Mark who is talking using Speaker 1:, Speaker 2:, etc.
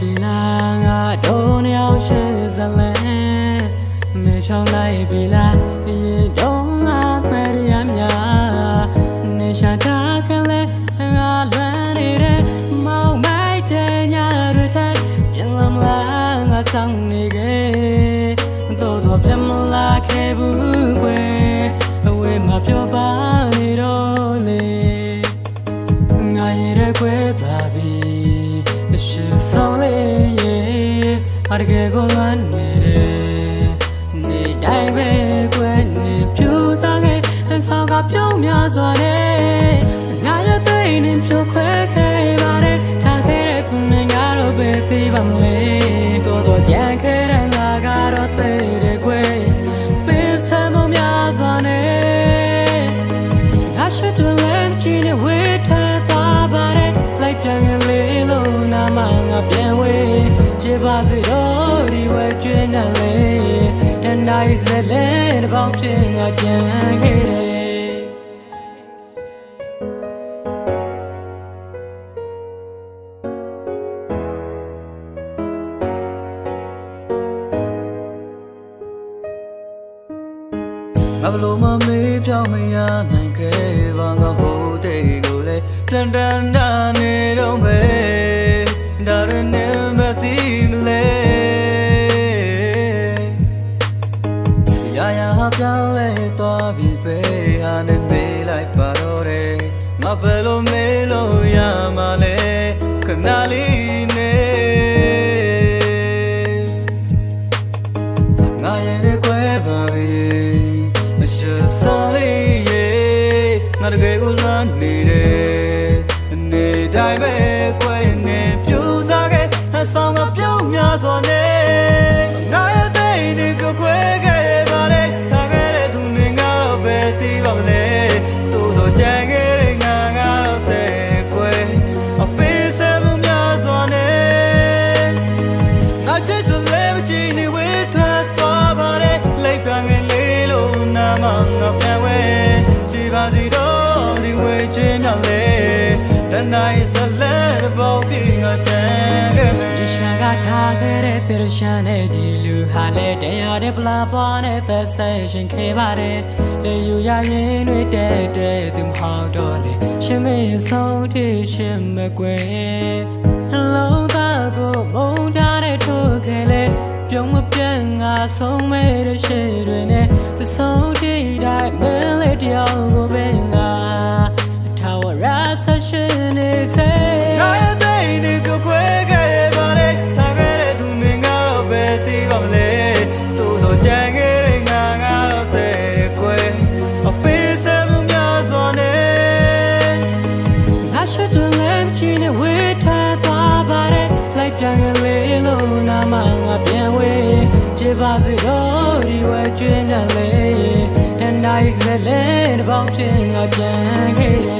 Speaker 1: ပြည်လာငါတို့နှစ်ယောက်ရှေ့ဇလန်မေချောင်းလိုက်ပြည်လာရေ စောင့်နေခဲ့တော်တော်ပြမလာခဲ့ဘူးကွယ်အဝေးမှာပြောပါနေတော့လေငါရဲ့ရဲ့ကွယ်ပါပြီအရှိဆောင်လေးရဲ့အရကေကိုလမ်းနေတယ်နေတိုင်းပဲကွယ်နေပြူစားခဲ့အဆောက်ကပြုံးများစွာနဲ့ငါရဲ့သိနေပြခွဲခဲ့ပါတယ်ထားခဲ့တဲ့ခုနဲ့ငါတို့ပဲသိပါမလဲ ငါပြန်ဝေးချစ်ပါစေတော့ဒီဝဲကျွန်းနဲ့လေ and I said let about ဖြစ်ငါကြံခဲ့တယ်
Speaker 2: ငါဘလို့မမေးပြောင်းမရနိုင်ခဲ့ပါငါဟိုတဲ့ကိုလေတန်တန်တာနေတော့ပဲ ဒါရနဲ့မသိမလဲရာရာပြောင်းလဲသွားပြီပဲဟာနဲ့မေးလိုက်ပါတော့တယ်ငါဘယ်လိုမေးလို့ရမှာလဲခဏလေးနဲ့ငါရဲ့တဲ့ကွယ်ပါရဲ့အရှုဆောင်လေးရဲ့ငါတကယ်ကိုလွမ်းနေတယ်နေတိုင်းပဲကွယ်နေပြူ မငါပြန်ဝဲကြည်ပါစီတော့ဒီဝေးချင်းများလေတနိုင်စလဲတော့ပြီးငါချမ်းခဲ့မ
Speaker 1: ဒီ
Speaker 2: ယ်
Speaker 1: ရှာကထားခဲ့တဲ့ပရရှာနဲ့ဒီလူဟာလည်းတရားတဲ့ပလာပွားနဲ့သက်ဆက်ရှင်ခဲ့ပါတယ်လေယူရရင်တွေတဲ့တဲ့သူမဟုတ်တော့လေရှင်မေဆုံးတိရှင်မကွယ်နှလုံးသားကိုမုန်းထားတဲ့ထိုးခဲ့လေပြုံးမပြတ်ငါဆုံးမဲ့တဲ့ရှေ့တွေနဲ့ က်ကိုပဲငါအထာဝရဆက်ရှင်နေစေ
Speaker 2: ငါရဲ့တဲ့ဒီကိုခွဲခဲ့ပါတယ်ထားခဲ့တဲ့သူတွေငါတော့ပဲသိပါမလဲသူတို့ကြံခဲ့တဲ့ငါငါတော့တဲ့ကွယ်အပေးစမှုများစွာနဲ့
Speaker 1: ငါရှိတဲ့လမ်းကြီးနဲ့ဝေးထားသွားပါတယ်လိုက်ပြန်ရလေလို့နာမငါပြန်ဝေးချစ်ပါစေတော့ ဖြစ်ငါပြန်ခဲ့တယ်